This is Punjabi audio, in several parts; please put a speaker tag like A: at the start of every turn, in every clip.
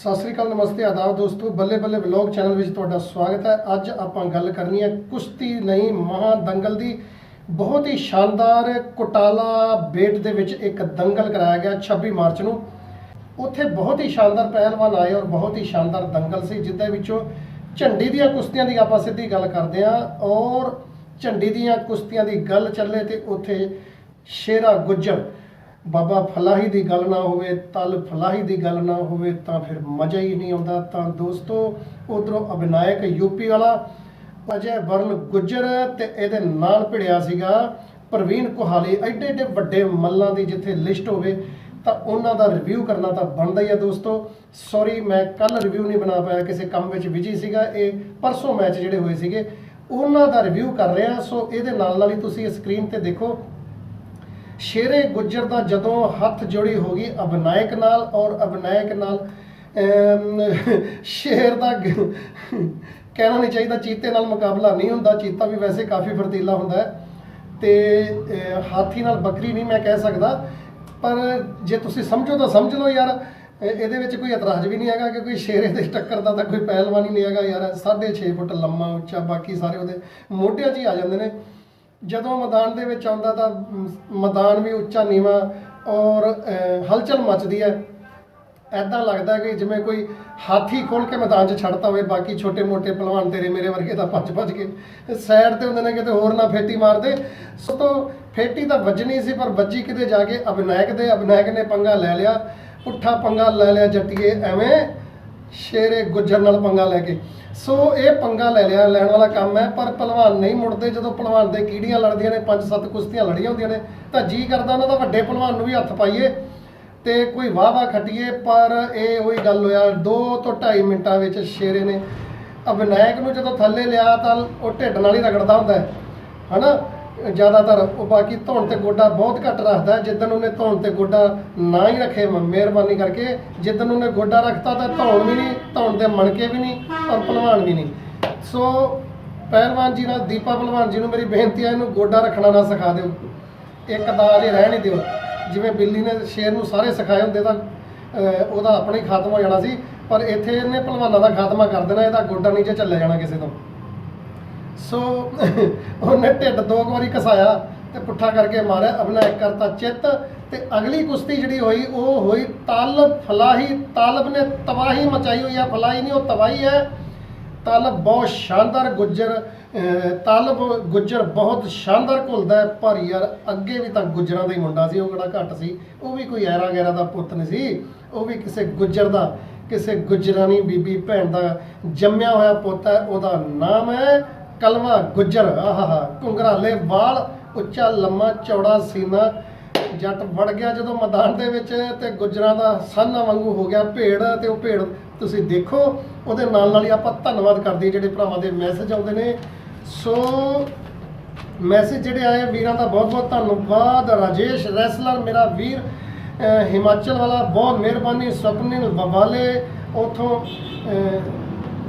A: ਸਤਿ ਸ੍ਰੀ ਅਕਾਲ, ਨਮਸਤੇ, ਆਦਾਬ ਦੋਸਤੋ, ਬੱਲੇ ਬੱਲੇ ਵਲੌਗ ਚੈਨਲ ਵਿੱਚ ਤੁਹਾਡਾ ਸਵਾਗਤ ਹੈ। ਅੱਜ ਆਪਾਂ ਗੱਲ ਕਰਨੀ ਹੈ ਕੁਸ਼ਤੀ ਨਹੀਂ, ਮਹਾ ਦੰਗਲ ਦੀ। ਬਹੁਤ ਹੀ ਸ਼ਾਨਦਾਰ ਕੋਟਾਲਾ ਬੇਟ ਦੇ ਵਿੱਚ ਇੱਕ ਦੰਗਲ ਕਰਾਇਆ ਗਿਆ 26 ਮਾਰਚ ਨੂੰ। ਉੱਥੇ ਬਹੁਤ ਹੀ ਸ਼ਾਨਦਾਰ ਪਹਿਲਵਾਨ ਆਏ ਔਰ ਬਹੁਤ ਹੀ ਸ਼ਾਨਦਾਰ ਦੰਗਲ ਸੀ, ਜਿੱਦੇ ਵਿੱਚੋਂ ਝੰਡੀ ਦੀਆਂ ਕੁਸ਼ਤੀਆਂ ਦੀ ਆਪਾਂ ਸਿੱਧੀ ਗੱਲ ਕਰਦੇ ਹਾਂ ਔਰ ਝੰਡੀ ਦੀਆਂ ਕੁਸ਼ਤੀਆਂ ਦੀ ਗੱਲ ਚੱਲੇ ਤੇ ਉੱਥੇ ਸ਼ੇਰਾ ਗੁੱਜਰ ਬਾਬਾ ਫਲਾਹੀ ਦੀ ਗੱਲ ਨਾ ਹੋਵੇ, ਤਲ ਫਲਾਹੀ ਦੀ ਗੱਲ ਨਾ ਹੋਵੇ, ਤਾਂ ਫਿਰ ਮਜ਼ਾ ਹੀ ਨਹੀਂ ਆਉਂਦਾ। ਤਾਂ ਦੋਸਤੋ, ਉਧਰੋਂ ਅਭਿਨਾਇਕ ਯੂਪੀ ਵਾਲਾ ਅਜੇ ਵਰਨ ਗੁੱਜਰ ਤੇ ਇਹਦੇ ਨਾਲ ਭਿੜਿਆ ਸੀਗਾ ਪ੍ਰਵੀਨ ਕੁਹਾਲੀ। ਐਡੇ ਐਡੇ ਵੱਡੇ ਮੱਲਾਂ ਦੀ ਜਿੱਥੇ ਲਿਸਟ ਹੋਵੇ, ਤਾਂ ਉਹਨਾਂ ਦਾ ਰਿਵਿਊ ਕਰਨਾ ਤਾਂ ਬਣਦਾ ਹੀ ਆ ਦੋਸਤੋ। ਸੌਰੀ ਮੈਂ ਕੱਲ ਰਿਵਿਊ ਨਹੀਂ ਬਣਾ ਪਾਇਆ, ਕਿਸੇ ਕੰਮ ਵਿੱਚ ਬਿਜ਼ੀ ਸੀਗਾ। ਇਹ ਪਰਸੋਂ ਮੈਚ ਜਿਹੜੇ ਹੋਏ ਸੀਗੇ, ਉਹਨਾਂ ਦਾ ਰਿਵਿਊ ਕਰ ਰਿਹਾ। ਸੋ ਇਹਦੇ ਨਾਲ ਨਾਲ ਹੀ ਤੁਸੀਂ ਸਕਰੀਨ ਤੇ ਦੇਖੋ ਸ਼ੇਰੇ ਗੁੱਜਰ ਦਾ ਜਦੋਂ ਹੱਥ ਜੋੜੀ ਹੋ ਗਈ ਅਭਿਨਾਇਕ ਨਾਲ ਔਰ ਅਭਿਨਾਇਕ ਨਾਲ ਸ਼ੇਰ ਦਾ ਕਹਿਣਾ ਨਹੀਂ ਚਾਹੀਦਾ, ਚੀਤੇ ਨਾਲ ਮੁਕਾਬਲਾ ਨਹੀਂ ਹੁੰਦਾ, ਚੀਤਾ ਵੀ ਵੈਸੇ ਕਾਫੀ ਫਰਤੀਲਾ ਹੁੰਦਾ ਹੈ ਤੇ ਹਾਥੀ ਨਾਲ ਬੱਕਰੀ ਨਹੀਂ ਮੈਂ ਕਹਿ ਸਕਦਾ, ਪਰ ਜੇ ਤੁਸੀਂ ਸਮਝੋ ਤਾਂ ਸਮਝ ਲਓ ਯਾਰ ਇਹਦੇ ਵਿੱਚ ਕੋਈ ਇਤਰਾਜ਼ ਵੀ ਨਹੀਂ ਹੈਗਾ ਕਿ ਕੋਈ ਸ਼ੇਰੇ ਦੇ ਟੱਕਰ ਦਾ ਤਾਂ ਕੋਈ ਪਹਿਲਵਾਨ ਹੀ ਨਹੀਂ ਹੈਗਾ ਯਾਰ 6.5 ਫੁੱਟ ਲੰਮਾ, ਉੱਚਾ, ਬਾਕੀ ਸਾਰੇ ਉਹਦੇ ਮੋਢਿਆਂ 'ਚ ਹੀ ਆ ਜਾਂਦੇ ਨੇ। ਜਦੋਂ ਮੈਦਾਨ ਦੇ ਵਿੱਚ ਆਉਂਦਾ ਤਾਂ ਮੈਦਾਨ ਵੀ ਉੱਚਾ ਨੀਵਾ ਔਰ ਹਲਚਲ ਮਚਦੀ ਹੈ। ਐਦਾਂ ਲੱਗਦਾ ਕਿ ਜਿਵੇਂ ਕੋਈ ਹਾਥੀ ਖੋਲ ਕੇ ਮੈਦਾਨ 'ਚ ਛੱਡਤਾ ਹੋਵੇ, ਬਾਕੀ ਛੋਟੇ-ਮੋਟੇ ਪਹਿਲਵਾਨ ਤੇਰੇ ਮੇਰੇ ਵਰਗੇ ਤਾਂ ਭੱਜ-ਭੱਜ ਕੇ ਸਾਈਡ ਤੇ ਹੁੰਦੇ ਨੇ, ਕਿਤੇ ਹੋਰ ਨਾ ਫੇਟੀ ਮਾਰਦੇ। ਸੋ ਤੋਂ ਫੇਟੀ ਤਾਂ ਵੱਜਣੀ ਸੀ, ਪਰ ਵੱਜੀ ਕਿਤੇ ਜਾ ਕੇ ਅਭਿਨਾਇਕ ਦੇ, ਅਭਿਨਾਇਕ ਨੇ ਪੰਗਾ ਲੈ ਲਿਆ। ਪੁੱਠਾ ਪੰਗਾ ਲੈ ਲਿਆ ਜੱਟੀਏ, ਐਵੇਂ ਸ਼ੇਰੇ ਗੁੱਜਰ ਨਾਲ ਪੰਗਾ ਲੈ ਕੇ। ਸੋ ਇਹ ਪੰਗਾ ਲੈ ਲਿਆ, ਲੈਣ ਵਾਲਾ ਕੰਮ ਹੈ, ਪਰ ਪਹਿਲਵਾਨ ਨਹੀਂ ਮੁੜਦੇ। ਜਦੋਂ ਪਹਿਲਵਾਨ ਦੇ ਕੀੜੀਆਂ ਲੜਦੀਆਂ ਨੇ, ਪੰਜ ਸੱਤ ਕੁਸ਼ਤੀਆਂ ਲੜੀਆਂ ਹੁੰਦੀਆਂ ਨੇ, ਤਾਂ ਜੀ ਕਰਦਾ ਉਹਨਾਂ ਦਾ ਵੱਡੇ ਪਹਿਲਵਾਨ ਨੂੰ ਵੀ ਹੱਥ ਪਾਈਏ ਤੇ ਕੋਈ ਵਾਹ ਵਾਹ ਖੱਟੀਏ। ਪਰ ਇਹ ਉਹੀ ਗੱਲ ਹੋਇਆ 2 ਤੋਂ 2.5 ਮਿੰਟਾਂ ਵਿੱਚ ਸ਼ੇਰੇ ਨੇ ਅਭਿਨਾਇਕ ਨੂੰ ਜਦੋਂ ਥੱਲੇ ਲਿਆ ਤਾਂ ਉਹ ਢਿੱਡ ਨਾਲ ਹੀ ਰਗੜਦਾ ਹੁੰਦਾ ਹੈ, ਹਨਾ? ਜ਼ਿਆਦਾਤਰ। ਉਹ ਬਾਕੀ ਧੌਣ ਤੇ ਗੋਡਾ ਬਹੁਤ ਘੱਟ ਰੱਖਦਾ ਹੈ। ਜਿੱਦਣ ਉਹਨੇ ਧੌਣ ਤੇ ਗੋਡਾ ਨਾ ਹੀ ਰੱਖੇ, ਮ- ਮਿਹਰਬਾਨੀ ਕਰਕੇ, ਜਿੱਦਣ ਉਹਨੇ ਗੋਡਾ ਰੱਖਤਾ ਤਾਂ ਧੌਣ ਵੀ ਨਹੀਂ, ਧੌਣ ਦੇ ਮਣਕੇ ਵੀ ਨਹੀਂ ਔਰ ਪਹਿਲਵਾਨ ਵੀ ਨਹੀਂ। ਸੋ ਪਹਿਲਵਾਨ ਜੀ ਨਾਲ, ਦੀਪਾ ਪਹਿਲਵਾਨ ਜੀ ਨੂੰ ਮੇਰੀ ਬੇਨਤੀ ਹੈ, ਇਹਨੂੰ ਗੋਡਾ ਰੱਖਣਾ ਨਾ ਸਿਖਾ ਦਿਓ। ਇੱਕ ਦਾ ਜੇ ਰਹਿ ਨਹੀਂ ਦਿਓ। ਜਿਵੇਂ ਬਿੱਲੀ ਨੇ ਸ਼ੇਰ ਨੂੰ ਸਾਰੇ ਸਿਖਾਏ ਹੁੰਦੇ ਤਾਂ ਉਹਦਾ ਆਪਣਾ ਹੀ ਖਾਤਮਾ ਹੋ ਜਾਣਾ ਸੀ। ਪਰ ਇੱਥੇ ਇਹਨੇ ਪਹਿਲਵਾਨਾਂ ਦਾ ਖਾਤਮਾ ਕਰ ਦੇਣਾ, ਇਹਦਾ ਗੋਡਾ ਨਹੀਂ ਜੇ ਚੱਲਿਆ ਜਾਣਾ ਕਿਸੇ ਤੋਂ। ਸੋ, ਉਹਨੇ ਢਿੱਡ ਦੋ ਕੁ ਵਾਰੀ ਘਸਾਇਆ ਤੇ ਪੁੱਠਾ ਕਰਕੇ ਮਾਰਿਆ ਅਭਿਨਾਇਕ ਕਰਤਾ ਚਿੱਤ ਤੇ ਅਗਲੀ ਕੁਸ਼ਤੀ ਜਿਹੜੀ ਹੋਈ, ਉਹ ਹੋਈ ਤਾਲਬ ਫਲਾਹੀ, ਤਾਲਬ ਨੇ ਤਬਾਹੀ ਮਚਾਈ ਹੋਈ ਹੈ ਫਲਾਹੀ ਨਹੀਂ, ਉਹ ਤਬਾਹੀ ਹੈ। ਤਾਲਬ ਬਹੁਤ ਸ਼ਾਨਦਾਰ ਗੁੱਜਰ ਤਾਲਬ ਗੁੱਜਰ ਬਹੁਤ ਸ਼ਾਨਦਾਰ ਘੁਲਦਾ ਹੈ, ਪਰ ਯਾਰ ਅੱਗੇ ਵੀ ਤਾਂ ਗੁੱਜਰਾਂ ਦਾ ਹੀ ਮੁੰਡਾ ਸੀ, ਉਹ ਕਿਹੜਾ ਘੱਟ ਸੀ। ਉਹ ਵੀ ਕੋਈ ਐਰਾ ਗੈਰਾ ਦਾ ਪੁੱਤ ਨਹੀਂ ਸੀ। ਉਹ ਵੀ ਕਿਸੇ ਗੁੱਜਰ ਦਾ, ਕਿਸੇ ਗੁਜਰਾਨੀ ਬੀਬੀ ਭੈਣ ਦਾ ਜੰਮਿਆ ਹੋਇਆ ਪੁੱਤ ਹੈ, ਉਹਦਾ ਨਾਮ ਹੈ ਕਲਵਾ, ਗੁੱਜਰ, ਆਹਾਹਾ, ਘੁੰਗਰਾਲੇ, ਵਾਲ, ਉੱਚਾ, ਲੰਮਾ, ਚੌੜਾ ਸੀਨਾ, ਜੱਟ ਵੜ ਗਿਆ ਜਦੋਂ ਮੈਦਾਨ ਦੇ ਵਿੱਚ ਤੇ ਗੁੱਜਰਾਂ ਦਾ ਸਾਨਾ ਵਾਂਗੂ ਹੋ ਗਿਆ ਭੇੜ ਤੇ ਉਹ ਭੇੜ ਤੁਸੀਂ ਦੇਖੋ, ਉਹਦੇ ਨਾਲ ਨਾਲ ਹੀ ਆਪਾਂ ਧੰਨਵਾਦ ਕਰਦੇ ਜਿਹੜੇ ਭਰਾਵਾਂ ਦੇ ਮੈਸੇਜ ਆਉਂਦੇ ਨੇ। ਸੋ, ਮੈਸੇਜ ਜਿਹੜੇ ਆਏ ਵੀਰਾਂ ਦਾ ਬਹੁਤ ਬਹੁਤ ਧੰਨਵਾਦ। ਰਾਜੇਸ਼ ਰੈਸਲਰ, ਮੇਰਾ ਵੀਰ ਹਿਮਾਚਲ ਵਾਲਾ, ਬਹੁਤ ਮਿਹਰਬਾਨੀ, ਸੁਪਨਿਲ ਬਵਾਲੇ ਉਥੋਂ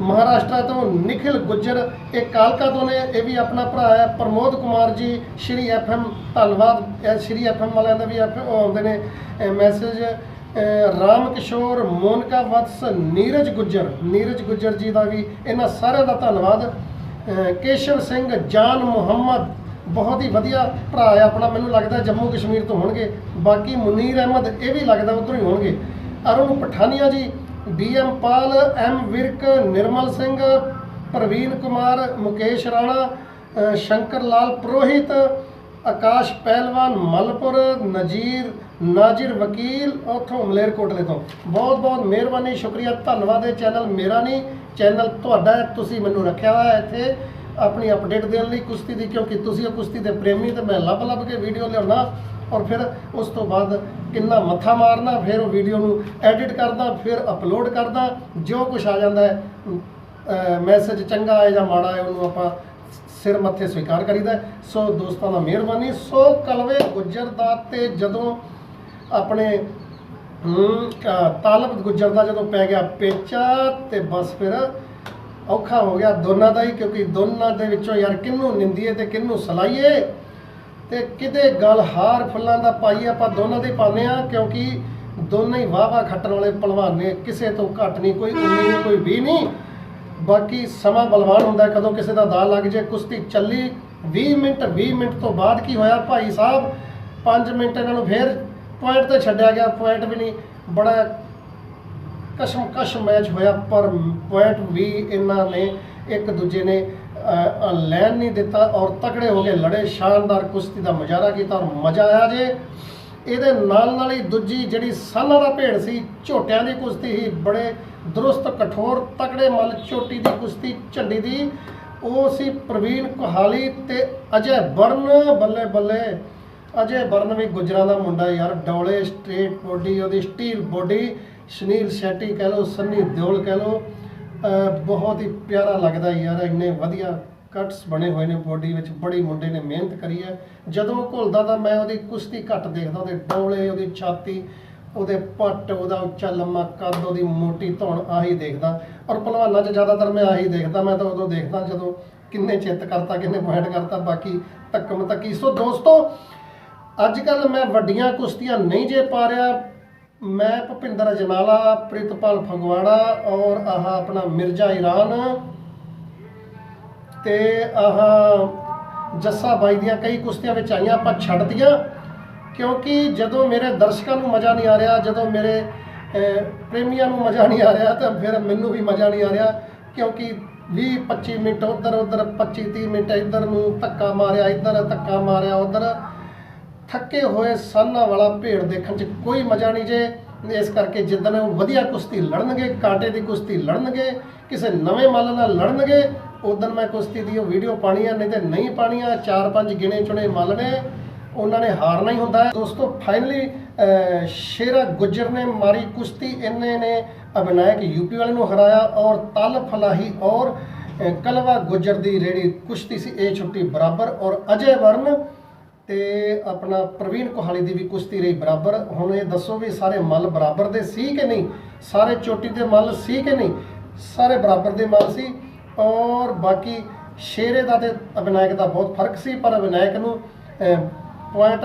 A: ਮਹਾਰਾਸ਼ਟਰ ਤੋਂ ਨਿਖਿਲ ਗੁੱਜਰ, ਇਹ ਕਾਲਕਾ ਤੋਂ ਨੇ, ਇਹ ਵੀ ਆਪਣਾ ਭਰਾ ਹੈ, ਪ੍ਰਮੋਦ ਕੁਮਾਰ ਜੀ, ਸ਼੍ਰੀ ਐਫਐਮ, ਧੰਨਵਾਦ, ਇਹ ਸ਼੍ਰੀ ਐਫਐਮ ਵਾਲਿਆਂ ਦਾ ਵੀ F- ਉਹ ਆਉਂਦੇ ਨੇ ਮੈਸੇਜ ਰਾਮ ਕਿਸ਼ੋਰ ਮੋਨਕਾ ਵਤਸ ਨੀਰਜ ਗੁੱਜਰ ਨੀਰਜ ਗੁੱਜਰ ਜੀ ਦਾ ਵੀ ਇਹਨਾਂ ਸਾਰਿਆਂ ਦਾ ਧੰਨਵਾਦ। ਕੇਸ਼ਵ ਸਿੰਘ, ਜਾਨ ਮੁਹੰਮਦ, ਬਹੁਤ ਹੀ ਵਧੀਆ ਭਰਾ ਹੈ ਆਪਣਾ, ਮੈਨੂੰ ਲੱਗਦਾ ਜੰਮੂ ਕਸ਼ਮੀਰ ਤੋਂ ਹੋਣਗੇ, ਬਾਕੀ ਮੁਨੀਰ ਅਹਿਮਦ ਇਹ ਵੀ ਲੱਗਦਾ ਉਧਰੋਂ ਹੀ ਹੋਣਗੇ। ਅਰੁਣ ਪਠਾਨੀਆ ਜੀ ਬੀਐਮ ਪਾਲ, ਐਮ ਵਿਰਕ, ਨਿਰਮਲ ਸਿੰਘ, ਪ੍ਰਵੀਨ ਕੁਮਾਰ, ਮੁਕੇਸ਼ ਰਾਣਾ ਸ਼ੰਕਰ ਲਾਲ ਪ੍ਰੋਹਿਤ, ਆਕਾਸ਼ ਪਹਿਲਵਾਨ ਮਲਪੁਰ, ਨਜੀਰ, ਨਾਜਿਰ ਵਕੀਲ, ਉਥੋਂ ਮਲੇਰਕੋਟਲੇ ਤੋਂ। ਬਹੁਤ ਬਹੁਤ ਮਿਹਰਬਾਨੀ, ਸ਼ੁਕਰੀਆ। ਧੰਨਵਾਦ ਇਹ ਚੈਨਲ ਮੇਰਾ ਨਹੀਂ, ਚੈਨਲ ਤੁਹਾਡਾ ਹੈ, ਤੁਸੀਂ ਮੈਨੂੰ ਰੱਖਿਆ ਹੋਇਆ ਇੱਥੇ। ਆਪਣੀ ਅਪਡੇਟ ਦੇਣ ਲਈ ਕੁਸ਼ਤੀ ਦੀ, ਕਿਉਂਕਿ ਤੁਸੀਂ ਉਹ ਕੁਸ਼ਤੀ ਦੇ ਪ੍ਰੇਮੀ ਤੇ ਮੈਂ ਲੱਭ ਲੱਭ ਕੇ ਵੀਡੀਓ ਲਿਆਉਣਾ। ਔਰ ਫਿਰ ਉਸ ਤੋਂ ਬਾਅਦ ਕਿੰਨਾ ਮੱਥਾ ਮਾਰਨਾ, ਫਿਰ ਉਹ ਵੀਡੀਓ ਨੂੰ ਐਡਿਟ ਕਰਦਾ, ਫਿਰ ਅਪਲੋਡ ਕਰਦਾ, ਜੋ ਕੁਝ ਆ ਜਾਂਦਾ ਹੈ ਮੈਸੇਜ ਚੰਗਾ ਆਏ ਜਾਂ ਮਾੜਾ ਆਏ, ਉਹਨੂੰ ਆਪਾਂ ਸਿਰ ਮੱਥੇ ਸਵੀਕਾਰ ਕਰੀਦਾ ਸੋ ਦੋਸਤਾਂ ਦਾ ਮਿਹਰਬਾਨੀ। ਸੋ ਕਲਵੇ ਗੁੱਜਰ ਦਾ ਤੇ ਜਦੋਂ ਆਪਣੇ ਤਾਲਬ ਗੁੱਜਰ ਦਾ ਜਦੋਂ ਪੈ ਗਿਆ ਪੇਚਾ, ਤੇ ਬਸ ਫਿਰ ਔਖਾ ਹੋ ਗਿਆ ਦੋਨਾਂ ਦਾ ਹੀ, ਕਿਉਂਕਿ ਦੋਨਾਂ ਦੇ ਵਿੱਚੋਂ ਯਾਰ ਕਿਹਨੂੰ ਨਿੰਦੀਏ ਤੇ ਕਿਹਨੂੰ ਸਲਾਈਏ ਤੇ ਕਿਤੇ ਗਲ ਹਾਰ ਫੁੱਲਾਂ ਦਾ ਪਾਈ ਆਪਾਂ ਦੋਨਾਂ ਦੇ ਪਾਉਂਦੇ ਆ ਕਿਉਂਕਿ ਦੋਨੇ ਹੀ ਵਾਵਾ ਖੱਟਣ ਵਾਲੇ ਪਹਿਲਵਾਨ ਨੇ। ਕਿਸੇ ਤੋਂ ਘੱਟ ਨਹੀਂ, ਕੋਈ 19 ਨਹੀਂ, ਕੋਈ 20 ਨਹੀਂ। ਬਾਕੀ ਸਮਾਂ ਬਲਵਾਨ ਹੁੰਦਾ, ਕਦੋਂ ਕਿਸੇ ਦਾ ਦਾ ਲੱਗ ਜੇ ਕੁਸ਼ਤੀ ਚੱਲੀ 20 ਮਿੰਟ 20 ਮਿੰਟ ਤੋਂ ਬਾਅਦ ਕੀ ਹੋਇਆ? ਭਾਈ ਸਾਹਿਬ 5 ਮਿੰਟ ਇਹਨਾਂ ਨੂੰ ਫੇਰ ਪੁਆਇੰਟ ਤੇ ਛੱਡਿਆ ਗਿਆ, ਪੁਆਇੰਟ ਵੀ ਨਹੀਂ। ਬੜਾ ਕਸ਼ਮਕਸ਼ ਮੈਚ ਹੋਇਆ, ਪਰ ਪੁਆਇੰਟ ਵੀ ਇਹਨਾਂ ਨੇ ਇੱਕ ਦੂਜੇ ਨੇ ਲੈਣ ਨਹੀਂ ਦਿੱਤਾ ਔਰ ਤਕੜੇ ਹੋ ਕੇ ਲੜੇ। ਸ਼ਾਨਦਾਰ ਕੁਸ਼ਤੀ ਦਾ ਮੁਜ਼ਾਹਰਾ ਕੀਤਾ ਔਰ ਮਜ਼ਾ ਆਇਆ ਜੇ। ਇਹਦੇ ਨਾਲ ਨਾਲ ਹੀ ਦੂਜੀ ਜਿਹੜੀ ਸਾਲਾਂ ਦਾ ਭੇੜ ਸੀ, ਝੋਟਿਆਂ ਦੀ ਕੁਸ਼ਤੀ ਸੀ, ਬੜੇ ਦਰੁਸਤ, ਕਠੋਰ, ਤਕੜੇ ਮੱਲ ਚੋਟੀ ਦੀ ਕੁਸ਼ਤੀ ਝੰਡੀ ਦੀ। ਉਹ ਸੀ ਪ੍ਰਵੀਨ ਕੁਹਾਲੀ ਤੇ ਅਜੇ ਬਰਨ ਬੱਲੇ ਬੱਲੇ। ਅਜੇ ਬਰਨ ਵੀ ਗੁਜਰਾਂ ਦਾ ਮੁੰਡਾ ਯਾਰ, ਡੌਲੇ, ਸਟ੍ਰੇਟ ਬੋਡੀ, ਉਹਦੀ ਸਟੀਲ ਬੋਡੀ, ਸੁਨੀਲ ਸ਼ੈਟੀ ਕਹਿ ਲਓ, ਸੰਨੀ ਦਿਓਲ ਕਹਿ ਲਓ। ਬਹੁਤ ਹੀ ਪਿਆਰਾ ਲੱਗਦਾ ਯਾਰ, ਇੰਨੇ ਵਧੀਆ ਕਟਸ ਬਣੇ ਹੋਏ ਨੇ ਬੋਡੀ ਵਿੱਚ, ਬੜੀ ਮੁੰਡੇ ਨੇ ਮਿਹਨਤ ਕਰੀ ਹੈ। ਜਦੋਂ ਘੁਲਦਾ ਤਾਂ ਮੈਂ ਉਹਦੀ ਕੁਸ਼ਤੀ ਘੱਟ ਦੇਖਦਾ, ਉਹਦੇ ਡੌਲੇ, ਉਹਦੀ ਛਾਤੀ, ਉਹਦੇ ਪੱਟ, ਉਹਦਾ ਉੱਚਾ ਲੰਮਾ ਕੱਦ, ਉਹਦੀ ਮੋਟੀ ਧੌਣ, ਆਹੀ ਦੇਖਦਾ। ਔਰ ਪਹਿਲਵਾਨਾਂ 'ਚ ਜ਼ਿਆਦਾਤਰ ਮੈਂ ਆਹੀ ਦੇਖਦਾ, ਮੈਂ ਤਾਂ ਉਦੋਂ ਦੇਖਦਾ ਜਦੋਂ ਕਿੰਨੇ ਚਿੱਤ ਕਰਤਾ, ਕਿੰਨੇ ਪੁਆਇੰਟ ਕਰਤਾ, ਬਾਕੀ ਧੱਕਮ ਤੱਕੀ ਸੋ ਦੋਸਤੋ, ਅੱਜ ਕੱਲ ਮੈਂ ਵੱਡੀਆਂ ਕੁਸ਼ਤੀਆਂ ਨਹੀਂ ਜੇ ਪਾ ਰਿਹਾ ਮੈਂ ਭੁਪਿੰਦਰ ਜਨਾਲਾ ਪ੍ਰਿਤਪਾਲ ਫਗਵਾੜਾ ਔਰ ਆਹ ਆਪਣਾ ਮਿਰਜ਼ਾ ਈਰਾਨ ਤੇ ਆਹ ਜੱਸਾ ਬਾਈ ਦੀਆਂ ਕਈ ਕੁਸ਼ਤੀਆਂ ਵਿੱਚ ਆਈਆਂ, ਆਪਾਂ ਛੱਡਤੀਆਂ ਕਿਉਂਕਿ ਜਦੋਂ ਮੇਰੇ ਦਰਸ਼ਕਾਂ ਨੂੰ ਮਜ਼ਾ ਨਹੀਂ ਆ ਰਿਹਾ, ਜਦੋਂ ਮੇਰੇ ਪ੍ਰੇਮੀਆਂ ਨੂੰ ਮਜ਼ਾ ਨਹੀਂ ਆ ਰਿਹਾ, ਤਾਂ ਫਿਰ ਮੈਨੂੰ ਵੀ ਮਜ਼ਾ ਨਹੀਂ ਆ ਰਿਹਾ ਕਿਉਂਕਿ 20 25 ਮਿੰਟ ਉਧਰ ਉਧਰ 25 30 ਮਿੰਟ ਇੱਧਰ ਨੂੰ ਧੱਕਾ ਮਾਰਿਆ, ਇੱਧਰ ਧੱਕਾ ਮਾਰਿਆ, ਉਧਰ ਥੱਕੇ ਹੋਏ ਸਾਨਾ ਵਾਲਾ ਭੇੜ ਦੇਖਣ 'ਚ ਕੋਈ ਮਜ਼ਾ ਨਹੀਂ ਜੇ। ਇਸ ਕਰਕੇ ਜਿੱਦਣ ਉਹ ਵਧੀਆ ਕੁਸ਼ਤੀ ਲੜਨਗੇ, ਕਾਂਟੇ ਦੀ ਕੁਸ਼ਤੀ ਲੜਨਗੇ, ਕਿਸੇ ਨਵੇਂ ਮੱਲ ਨਾਲ ਲੜਨਗੇ ਉਦੋਂ ਮੈਂ ਕੁਸ਼ਤੀ ਦੀ ਉਹ ਵੀਡੀਓ ਪਾਣੀ ਆ, ਨਹੀਂ ਤੇ ਨਹੀਂ ਪਾਣੀ ਆ, ਚਾਰ ਪੰਜ ਗਿਣੇ ਚੁਣੇ ਮੱਲ ਨੇ, ਉਹਨਾਂ ਨੇ ਹਾਰਨਾ ਹੀ ਹੁੰਦਾ ਹੈ। ਦੋਸਤੋ ਫਾਈਨਲੀ ਸ਼ੇਰਾ ਗੁੱਜਰ ਨੇ ਮਾਰੀ ਕੁਸ਼ਤੀ ਇਹਨੇ ਨੇ ਅਭਿਨਾਇਕ ਯੂਪੀ ਵਾਲੇ ਨੂੰ ਹਰਾਇਆ ਔਰ ਤਲ ਫਲਾਹੀ ਔਰ ਕਲਵਾ ਗੁੱਜਰ ਦੀ ਜਿਹੜੀ ਕੁਸ਼ਤੀ ਸੀ ਇਹ ਛੁੱਟੀ ਬਰਾਬਰ ਔਰ ਅਜੇ ਵਰਨ ਤੇ ਆਪਣਾ ਪ੍ਰਵੀਨ ਕੋਹਾਲੀ ਦੀ ਵੀ ਕੁਸ਼ਤੀ ਰਹੀ ਬਰਾਬਰ। ਹੁਣ ਇਹ ਦੱਸੋ ਵੀ ਸਾਰੇ ਮੱਲ ਬਰਾਬਰ ਦੇ ਸੀ ਕਿ ਨਹੀਂ? ਸਾਰੇ ਚੋਟੀ ਦੇ ਮੱਲ ਸੀ ਕਿ ਨਹੀਂ? ਸਾਰੇ ਬਰਾਬਰ ਦੇ ਮੱਲ ਸੀ ਔਰ ਬਾਕੀ ਸ਼ੇਰੇ ਦਾ ਤੇ ਅਭਿਨਾਇਕ ਦਾ ਬਹੁਤ ਫ਼ਰਕ ਸੀ, ਪਰ ਅਭਿਨਾਇਕ ਨੂੰ ਪੁਆਇੰਟ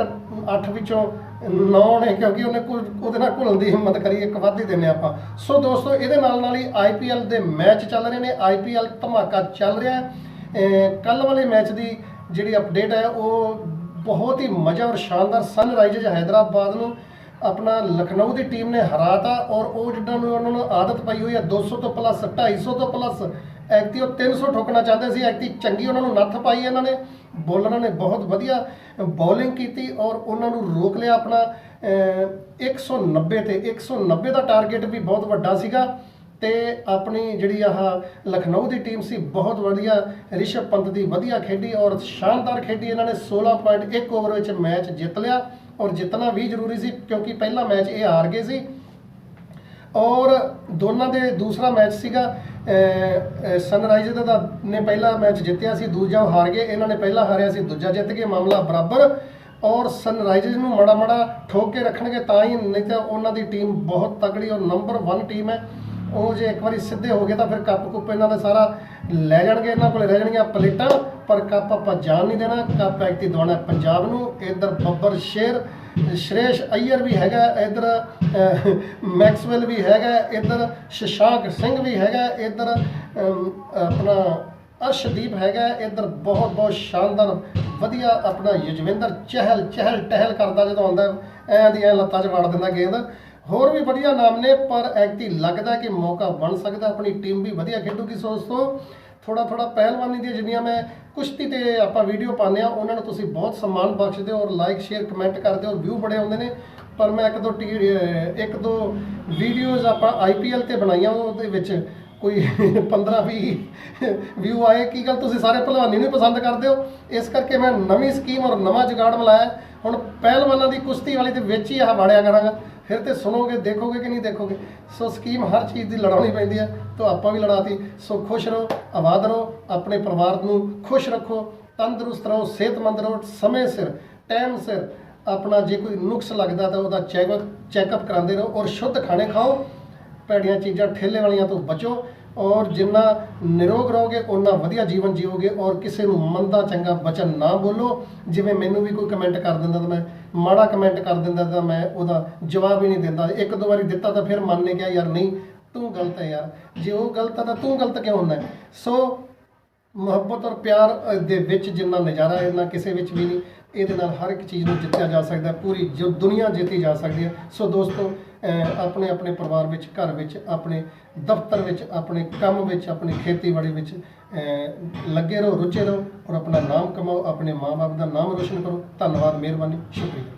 A: 8 ਵਿੱਚੋਂ 9 ਨੇ, ਕਿਉਂਕਿ ਉਹਨੇ ਕੁ- ਉਹਦੇ ਨਾਲ ਘੁਲਣ ਦੀ ਹਿੰਮਤ ਕਰੀ, ਇੱਕ ਵੱਧ ਹੀ ਦਿੰਨੇ ਆਪਾਂ। ਸੋ ਦੋਸਤੋ, ਇਹਦੇ ਨਾਲ ਨਾਲ ਹੀ ਆਈਪੀਐਲ ਦੇ ਮੈਚ ਚੱਲ ਰਹੇ ਨੇ। ਆਈਪੀਐਲ ਧਮਾਕਾ ਚੱਲ ਰਿਹਾ ਹੈ। ਕੱਲ ਵਾਲੇ ਮੈਚ ਦੀ ਜਿਹੜੀ ਅਪਡੇਟ ਹੈ, ਉਹ ਬਹੁਤ ਹੀ ਮਜ਼ਾ ਔਰ ਸ਼ਾਨਦਾਰ ਸਨਰਾਈਜ਼ਰਸ ਹੈਦਰਾਬਾਦ ਨੂੰ। ਆਪਣਾ ਲਖਨਊ ਦੀ ਟੀਮ ਨੇ ਹਰਾਤਾ ਔਰ ਉਹ ਜਿੱਦਾਂ ਨੂੰ ਉਹਨਾਂ ਨੂੰ ਆਦਤ ਪਈ ਹੋਈ ਹੈ 200 ਤੋਂ ਪਲੱਸ 250 ਤੋਂ ਪਲੱਸ ਐਕਤੀ ਉਹ 300 ਠੋਕਣਾ ਚਾਹੁੰਦੇ ਸੀ ਐਕਤੀ ਚੰਗੀ ਉਹਨਾਂ ਨੂੰ ਨੱਥ ਪਾਈ ਇਹਨਾਂ ਨੇ। ਬੋਲਰਾਂ ਨੇ ਬਹੁਤ ਵਧੀਆ ਬੋਲਿੰਗ ਕੀਤੀ ਔਰ ਉਹਨਾਂ ਨੂੰ ਰੋਕ ਲਿਆ ਆਪਣਾ ਅਹ, 190 ਤੇ 190 ਦਾ ਟਾਰਗੇਟ ਵੀ ਬਹੁਤ ਵੱਡਾ ਸੀਗਾ। ਤੇ ਆਪਣੀ ਜਿਹੜੀ ਆਹ ਲਖਨਊ ਦੀ ਟੀਮ ਸੀ, ਬਹੁਤ ਵਧੀਆ। ਰਿਸ਼ਵ ਪੰਤ ਦੀ ਵਧੀਆ ਖੇਡੀ ਔਰ ਸ਼ਾਨਦਾਰ ਖੇਡੀ ਇਹਨਾਂ ਨੇ। 16.1 ਓਵਰ ਵਿੱਚ ਮੈਚ ਜਿੱਤ ਲਿਆ ਔਰ ਜਿੱਤਣਾ ਵੀ ਜ਼ਰੂਰੀ ਸੀ ਕਿਉਂਕਿ ਪਹਿਲਾ ਮੈਚ ਇਹ ਹਾਰ ਗਏ ਸੀ। ਔਰ ਦੋਨਾਂ ਦੇ ਦੂਸਰਾ ਮੈਚ ਸੀਗਾ ਸਨਰਾਈਜ਼ਰ ਦਾ ਨੇ ਪਹਿਲਾ ਮੈਚ ਜਿੱਤਿਆ ਸੀ, ਦੂਜਾ ਉਹ ਹਾਰ ਗਏ। ਇਹਨਾਂ ਨੇ ਪਹਿਲਾ ਹਾਰਿਆ ਸੀ, ਦੂਜਾ ਜਿੱਤ ਗਏ ਮਾਮਲਾ ਬਰਾਬਰ। ਔਰ ਸਨਰਾਈਜ਼ਰਸ ਨੂੰ ਮੜਾ ਮੜਾ ਠੋਕ ਕੇ ਰੱਖਣਗੇ ਤਾਂ ਹੀ ਨਹੀਂ ਤਾਂ ਉਹਨਾਂ ਦੀ ਟੀਮ ਬਹੁਤ ਤਕੜੀ ਔਰ ਨੰਬਰ 1 ਟੀਮ ਹੈ। ਉਹ ਜੇ ਇੱਕ ਵਾਰੀ ਸਿੱਧੇ ਹੋ ਗਏ ਤਾਂ ਫਿਰ ਕੱਪ ਕੁੱਪ ਇਹਨਾਂ ਦਾ ਸਾਰਾ ਲੈ ਜਾਣਗੇ, ਇਹਨਾਂ ਕੋਲੇ ਰਹਿ ਜਾਣਗੀਆਂ ਪਲੇਟਾਂ, ਪਰ ਕੱਪ ਆਪਾਂ ਜਾਣ ਨਹੀਂ ਦੇਣਾ। ਕੱਪ ਐਕਤੀ ਦਵਾਉਣਾ ਪੰਜਾਬ ਨੂੰ। ਇਧਰ ਬੱਬਰ ਸ਼ੇਰ, ਸ਼੍ਰੇਸ਼ ਅਈਅਰ ਵੀ ਹੈਗਾ, ਇਧਰ ਮੈਕਸਵੈਲ ਵੀ ਹੈਗਾ, ਇਧਰ ਸ਼ਸ਼ਾਂਕ ਸਿੰਘ ਵੀ ਹੈਗਾ, ਇਧਰ ਆਪਣਾ ਅਰਸ਼ਦੀਪ ਹੈਗਾ, ਇਧਰ ਬਹੁਤ ਬਹੁਤ ਸ਼ਾਨਦਾਰ, ਵਧੀਆ ਆਪਣਾ ਯਜਵਿੰਦਰ ਚਹਿਲ ਚਹਿਲ ਟਹਿਲ ਕਰਦਾ ਜਦੋਂ ਆਉਂਦਾ ਐਂ ਦੀ ਐ ਲੱਤਾਂ 'ਚ ਵੜ ਦਿੰਦਾ ਗੇਂਦ। ਹੋਰ ਵੀ ਵਧੀਆ ਨਾਮ ਨੇ, ਪਰ ਐਕਟੀ ਲੱਗਦਾ ਕਿ ਮੌਕਾ ਬਣ ਸਕਦਾ, ਆਪਣੀ ਟੀਮ ਵੀ ਵਧੀਆ ਖੇਡੂਗੀ ਸੋ ਦੋਸਤੋ ਥੋੜਾ ਥੋੜਾ ਪਹਿਲਵਾਨੀ ਦੀਆਂ ਜਿੰਨੀਆਂ ਮੈਂ ਕੁਸ਼ਤੀ ਤੇ ਆਪਾਂ ਵੀਡੀਓ ਪਾਉਂਦੇ ਆ ਉਹਨਾਂ ਨੂੰ ਤੁਸੀਂ ਬਹੁਤ ਸਨਮਾਨ ਬਖਸ਼ਦੇ ਹੋ ਔਰ ਲਾਈਕ ਸ਼ੇਅਰ ਕਮੈਂਟ ਕਰਦੇ ਹੋ ਔਰ ਵਿਊ ਬੜੇ ਆਉਂਦੇ ਨੇ। ਪਰ ਮੈਂ ਇੱਕ ਦੋ ਟੀ- ਅਹ, ਇੱਕ ਦੋ ਵੀਡੀਓਜ਼ ਆਪਾਂ ਆਈਪੀਐਲ ਤੇ ਬਣਾਈਆਂ, ਉਹਦੇ ਵਿੱਚ ਕੋਈ 15 20 ਵਿਊ ਆਏ। ਕੀ ਗੱਲ, ਤੁਸੀਂ ਸਾਰੇ ਪਹਿਲਵਾਨੀ ਨੂੰ ਪਸੰਦ ਕਰਦੇ ਹੋ? ਇਸ ਕਰਕੇ ਮੈਂ ਨਵੀਂ ਸਕੀਮ ਔਰ ਨਵਾਂ ਜੁਗਾੜ ਮਿਲਾਇਆ। ਹੁਣ ਪਹਿਲਵਾਨਾਂ ਦੀ ਕੁਸ਼ਤੀ ਵਾਲੀ ਦੇ ਵਿੱਚ ਹੀ ਆਹ ਵਾੜਿਆ ਕਰਾਂਗਾ। ਫਿਰ ਤੇ ਸੁਣੋਗੇ, ਦੇਖੋਗੇ ਕਿ ਨਹੀਂ ਦੇਖੋਗੇ? ਸੋ ਸਕੀਮ ਹਰ ਚੀਜ਼ ਦੀ ਲੜਾਉਣੀ ਪੈਂਦੀ ਹੈ ਤਾਂ ਆਪਾਂ ਵੀ ਲੜਾਤੀ। ਸੋ ਖੁਸ਼ ਰਹੋ, ਆਬਾਦ ਰਹੋ, ਆਪਣੇ ਪਰਿਵਾਰ ਨੂੰ ਖੁਸ਼ ਰੱਖੋ, ਤੰਦਰੁਸਤ ਰਹੋ, ਸਿਹਤਮੰਦ ਰਹੋ, ਸਮੇਂ ਸਿਰ, ਟਾਈਮ ਸਿਰ। ਆਪਣਾ ਜੇ ਕੋਈ ਨੁਕਸ ਲੱਗਦਾ ਤਾਂ ਉਹਦਾ ਚੈੱਕ, ਚੈੱਕਅਪ ਕਰਾਉਂਦੇ ਰਹੋ ਔਰ ਸ਼ੁੱਧ ਖਾਣੇ ਖਾਓ। ਭੈੜੀਆਂ ਚੀਜ਼ਾਂ ਠੇਲੇ ਵਾਲੀਆਂ ਤੋਂ ਬਚੋ ਔਰ ਜਿੰਨਾ ਨਿਰੋਗ ਰਹੋਗੇ ਉਨਾ ਵਧੀਆ ਜੀਵਨ ਜੀਓਗੇ ਔਰ ਕਿਸੇ ਨੂੰ ਮੰਦਾ, ਚੰਗਾ ਬਚਨ ਨਾ ਬੋਲੋ। ਜਿਵੇਂ ਮੈਨੂੰ ਵੀ ਕੋਈ ਕਮੈਂਟ ਕਰ ਦਿੰਦਾ ਤਾਂ ਮੈਂ ਮਾੜਾ ਕਮੈਂਟ ਕਰ ਦਿੰਦਾ ਤਾਂ ਮੈਂ ਉਹਦਾ ਜਵਾਬ ਹੀ ਨਹੀਂ ਦਿੰਦਾ। ਇੱਕ ਦੋ ਵਾਰੀ ਦਿੱਤਾ ਤਾਂ ਫਿਰ ਮਨ ਨੇ ਕਿਹਾ, ਯਾਰ ਨਹੀਂ, ਤੂੰ ਗਲਤ ਹੈ ਯਾਰ। ਜੇ ਉਹ ਗਲਤ ਹੈ ਤਾਂ ਤੂੰ ਗਲਤ ਕਿਉਂ ਹੁੰਦਾ ਸੋ ਮੁਹੱਬਤ ਔਰ ਪਿਆਰ ਦੇ ਵਿੱਚ ਜਿੰਨਾ ਨਜ਼ਾਰਾ ਹੈ, ਨਾ ਕਿਸੇ ਵਿੱਚ ਵੀ ਨਹੀਂ, ਇਹਦੇ ਨਾਲ ਹਰ ਇੱਕ ਚੀਜ਼ ਨੂੰ ਜਿੱਤਿਆ ਜਾ ਸਕਦਾ ਪੂਰੀ ਜੋ ਦੁਨੀਆ ਜਿੱਤੀ ਜਾ ਸਕਦੀ ਹੈ। ਸੋ ਦੋਸਤੋ ਆਪਣੇ ਆਪਣੇ ਪਰਿਵਾਰ ਵਿੱਚ, ਘਰ ਵਿੱਚ, ਆਪਣੇ ਦਫ਼ਤਰ ਵਿੱਚ, ਆਪਣੇ ਕੰਮ ਵਿੱਚ, ਆਪਣੀ ਖੇਤੀਬਾੜੀ ਵਿੱਚ ਲੱਗੇ ਰਹੋ ਰੁਚੇ ਰਹੋ ਔਰ ਆਪਣਾ ਨਾਮ ਕਮਾਓ, ਆਪਣੇ ਮਾਪੇ ਦਾ ਨਾਮ ਰੋਸ਼ਨ ਕਰੋ। ਧੰਨਵਾਦ, ਮਿਹਰਬਾਨੀ, ਸ਼ੁਕਰੀਆ।